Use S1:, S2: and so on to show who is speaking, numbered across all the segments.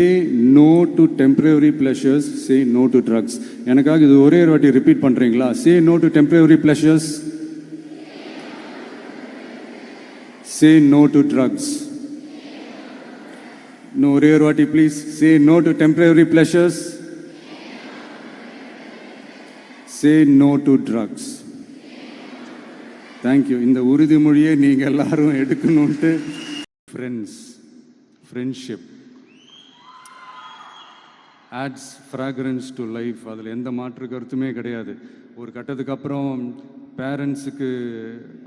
S1: Say no to temporary pleasures say no to drugs எனக்காக இது ஒரே ஒரு வாட்டி ரிப்பீட் பண்ணுறீங்களா say no to temporary pleasures say no to drugs இன்னும் ஒரே ஒரு வாட்டி please say no to temporary pleasures say no to drugs thank you இந்த உறுதிமொழியை நீங்கள் எல்லாரும் எடுக்கணுன்ட்டு friends friendship adds fragrance to life அதில் எந்த மாற்று கருத்துமே கிடையாது. ஒரு கட்டத்துக்கு அப்புறம் பேரண்ட்ஸுக்கு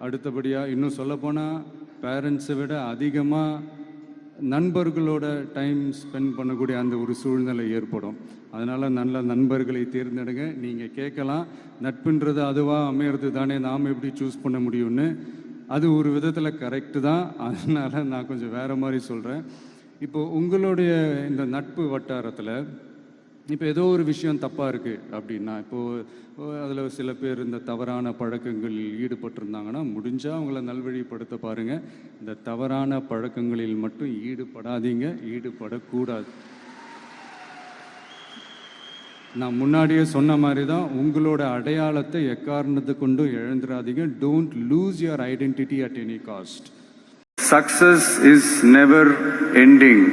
S1: அடுத்தபடியாக இன்னும் சொல்லப்போனால் பேரண்ட்ஸை விட அதிகமாக நண்பர்களோட டைம் ஸ்பெண்ட் பண்ணக்கூடிய அந்த ஒரு சூழ்நிலை ஏற்படும். அதனால் நல்ல நண்பர்களை தேர்ந்தெடுங்க. நீங்கள் கேட்கலாம். நட்புன்றது அதுவாக அமையிறது தானே நாம் எப்படி சூஸ் பண்ண முடியும்னு. அது ஒரு விதத்தில் கரெக்டு தான். அதனால் நான் கொஞ்சம் வேறு மாதிரி சொல்கிறேன் இப்போ உங்களுடைய இந்த நட்பு வட்டாரத்தில் இப்போ ஏதோ ஒரு விஷயம் தப்பாக இருக்குது அப்படின்னா இப்போது அதில் சில பேர் இந்த தவறான பழக்கங்களில் ஈடுபட்டிருந்தாங்கன்னா முடிஞ்சால் அவங்கள நல்வழிப்படுத்த பாருங்கள் இந்த தவறான பழக்கங்களில் மட்டும் ஈடுபடாதீங்க ஈடுபடக்கூடாது. நான் முன்னாடியே சொன்ன மாதிரி தான் உங்களோட அடையாளத்தை எக்காரணத்தை கொண்டும் இழந்துடாதீங்க. Don't lose your identity at any cost
S2: success is never ending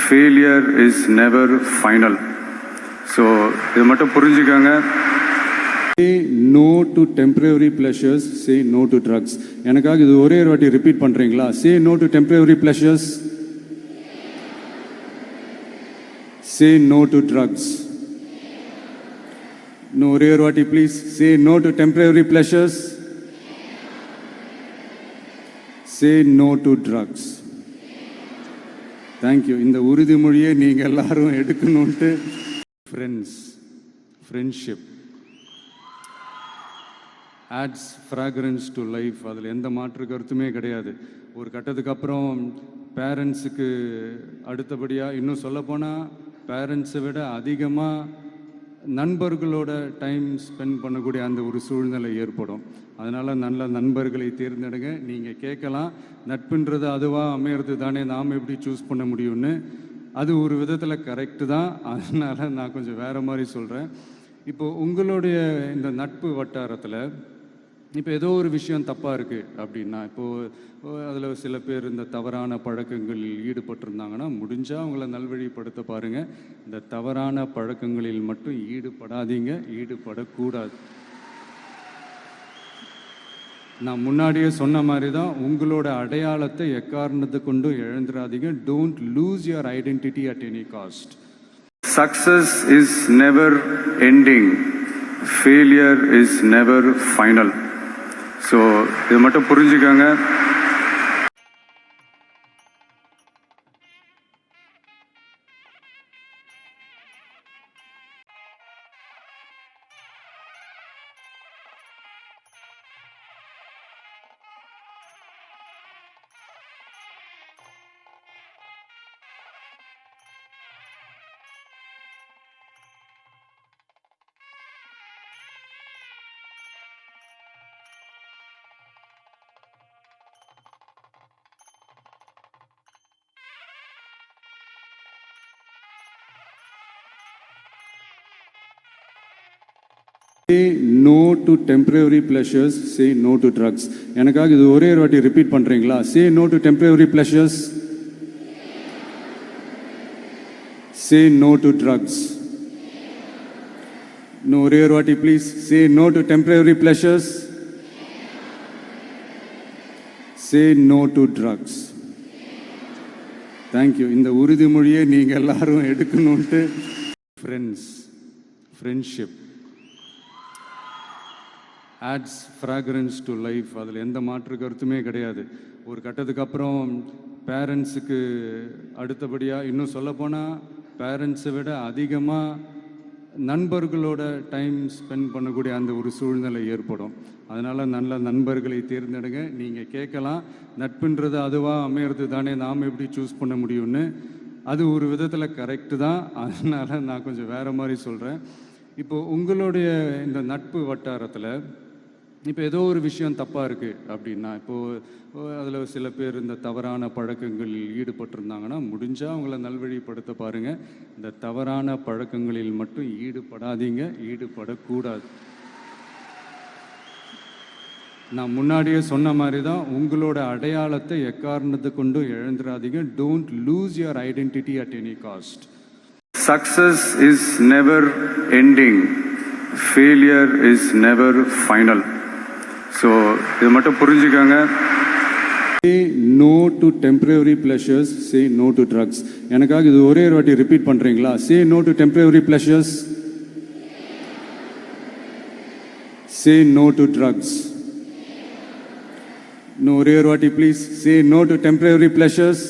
S2: failure is never final so இது மட்டும் புரிஞ்சுக்கோங்க.
S1: Say no to temporary pleasures say no to drugs எனக்காக இது ஒரே ஒரு வாட்டி ரிப்பீட் பண்ணுறீங்களா say no to temporary pleasures say no to drugs இன்னும் ஒரே ஒரு வாட்டி please say no to temporary pleasures say no to drugs thank you இந்த உறுதிமொழியை நீங்கள் எல்லாரும் எடுக்கணுன்ட்டு friends friendship adds fragrance to life அதில் எந்த மாற்று கருத்துமே கிடையாது. ஒரு கட்டத்துக்கு அப்புறம் பேரண்ட்ஸுக்கு அடுத்தபடியாக இன்னும் சொல்லப்போனால் பேரண்ட்ஸை விட அதிகமாக நண்பர்களோட டைம் ஸ்பெண்ட் பண்ணக்கூடிய அந்த ஒரு சூழ்நிலை ஏற்படும். அதனால் நல்ல நண்பர்களை தேர்ந்தெடுங்க. நீங்கள் கேட்கலாம். நட்புன்றது அதுவாக அமையிறது தானே நாம் எப்படி சூஸ் பண்ண முடியும்னு. அது ஒரு விதத்தில் கரெக்டு தான். அதனால் நான் கொஞ்சம் வேறு மாதிரி சொல்கிறேன் இப்போ உங்களுடைய இந்த நட்பு வட்டாரத்தில் இப்போ ஏதோ ஒரு விஷயம் தப்பாக இருக்குது அப்படின்னா இப்போது அதில் சில பேர் இந்த தவறான பழக்கங்களில் ஈடுபட்டிருந்தாங்கன்னா முடிஞ்சால் அவங்கள நல்வழிப்படுத்த பாருங்கள் இந்த தவறான பழக்கங்களில் மட்டும் ஈடுபடாதீங்க. ஈடுபடக்கூடாது. நான் முன்னாடியே சொன்ன மாதிரி தான் உங்களோட அடையாளத்தை எக்காரணத்தை கொண்டு இழந்துடாதீங்க don't lose your identity at any cost
S2: success is never ending failure is never final so இது மட்டும் புரிஞ்சுக்கோங்க.
S1: Say no to temporary pleasures say no to drugs எனக்காக இது ஒரே ஒரு வாட்டி ரிப்பீட் பண்ணுறீங்களா say no to temporary pleasures say no to drugs இன்னும் ஒரே ஒரு வாட்டி please say no to temporary pleasures say no to drugs thank you இந்த உறுதிமொழியை நீங்கள் எல்லாரும் எடுக்கணுன்ட்டு friends friendship adds fragrance to life அதில் எந்த மாற்று கருத்துமே கிடையாது. ஒரு கட்டத்துக்கு அப்புறம் பேரண்ட்ஸுக்கு அடுத்தபடியாக இன்னும் சொல்லப்போனால் பேரண்ட்ஸை விட அதிகமாக நண்பர்களோட டைம் ஸ்பெண்ட் பண்ணக்கூடிய அந்த ஒரு சூழ்நிலை ஏற்படும். அதனால் நல்ல நண்பர்களை தேர்ந்தெடுங்க. நீங்கள் கேட்கலாம். நட்புன்றது அதுவாக அமையிறது தானே நாம் எப்படி சூஸ் பண்ண முடியும்னு. அது ஒரு விதத்தில் கரெக்டு தான். அதனால் நான் கொஞ்சம் வேறு மாதிரி சொல்கிறேன் இப்போ உங்களுடைய இந்த நட்பு வட்டாரத்தில் இப்போ ஏதோ ஒரு விஷயம் தப்பாக இருக்குது அப்படின்னா இப்போது அதில் சில பேர் இந்த தவறான பழக்கங்களில் ஈடுபட்டிருந்தாங்கன்னா முடிஞ்சால் அவங்கள நல்வழிப்படுத்த பாருங்கள் இந்த தவறான பழக்கங்களில் மட்டும் ஈடுபடாதீங்க ஈடுபடக்கூடாது. நான் முன்னாடியே சொன்ன மாதிரி தான் உங்களோட அடையாளத்தை எக்காரணத்தை கொண்டு இழந்துடாதீங்க. Don't lose your identity at any cost
S2: success is never ending failure is never final so இது மட்டும் புரிஞ்சுக்கோங்க.
S1: Say no to temporary pleasures say no to drugs எனக்காக இது ஒரே ஒரு வாட்டி ரிப்பீட் பண்ணுறீங்களா say no to temporary pleasures say no to drugs இன்னும் ஒரே ஒரு வாட்டி please say no to temporary pleasures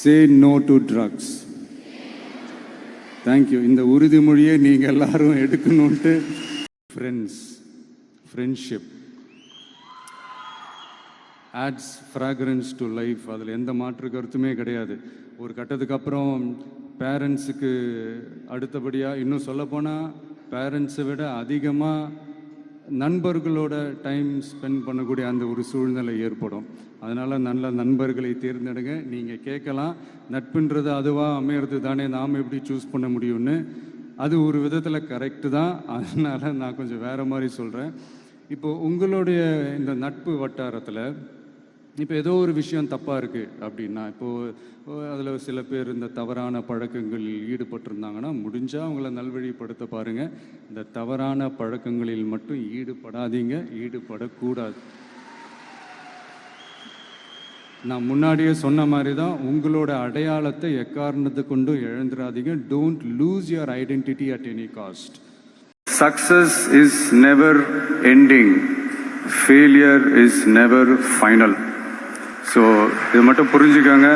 S1: say no to drugs thank you இந்த உறுதிமொழியை நீங்கள் எல்லாரும் எடுக்கணுன்ட்டு friends friendship adds fragrance to life அதில் எந்த மாற்று கருத்துமே கிடையாது. ஒரு கட்டத்துக்கு அப்புறம் பேரண்ட்ஸுக்கு அடுத்தபடியாக இன்னும் சொல்லப்போனால் பேரண்ட்ஸை விட அதிகமாக நண்பர்களோட டைம் ஸ்பெண்ட் பண்ணக்கூடிய அந்த ஒரு சூழ்நிலை ஏற்படும். அதனால் நல்ல நண்பர்களை தேர்ந்தெடுங்க. நீங்கள் கேட்கலாம். நட்புன்றது அதுவாக அமையிறது தானே நாம் எப்படி சூஸ் பண்ண முடியும்னு. அது ஒரு விதத்தில் கரெக்டு தான். அதனால் நான் கொஞ்சம் வேறு மாதிரி சொல்கிறேன் இப்போ உங்களுடைய இந்த நட்பு வட்டாரத்தில் இப்போ ஏதோ ஒரு விஷயம் தப்பாக இருக்குது அப்படின்னா இப்போது அதில் சில பேர் இந்த தவறான பழக்கங்களில் ஈடுபட்டிருந்தாங்கன்னா முடிஞ்சால் அவங்கள நல்வழிப்படுத்த பாருங்கள் இந்த தவறான பழக்கங்களில் மட்டும் ஈடுபடாதீங்க. ஈடுபடக்கூடாது. நான் முன்னாடியே சொன்ன மாதிரி தான் உங்களோட அடையாளத்தை எக்காரணத்தை கொண்டு இழந்துடாதீங்க. Don't lose your identity at any cost
S2: success is never ending failure is never final so இது மட்டும் புரிஞ்சுக்கோங்க.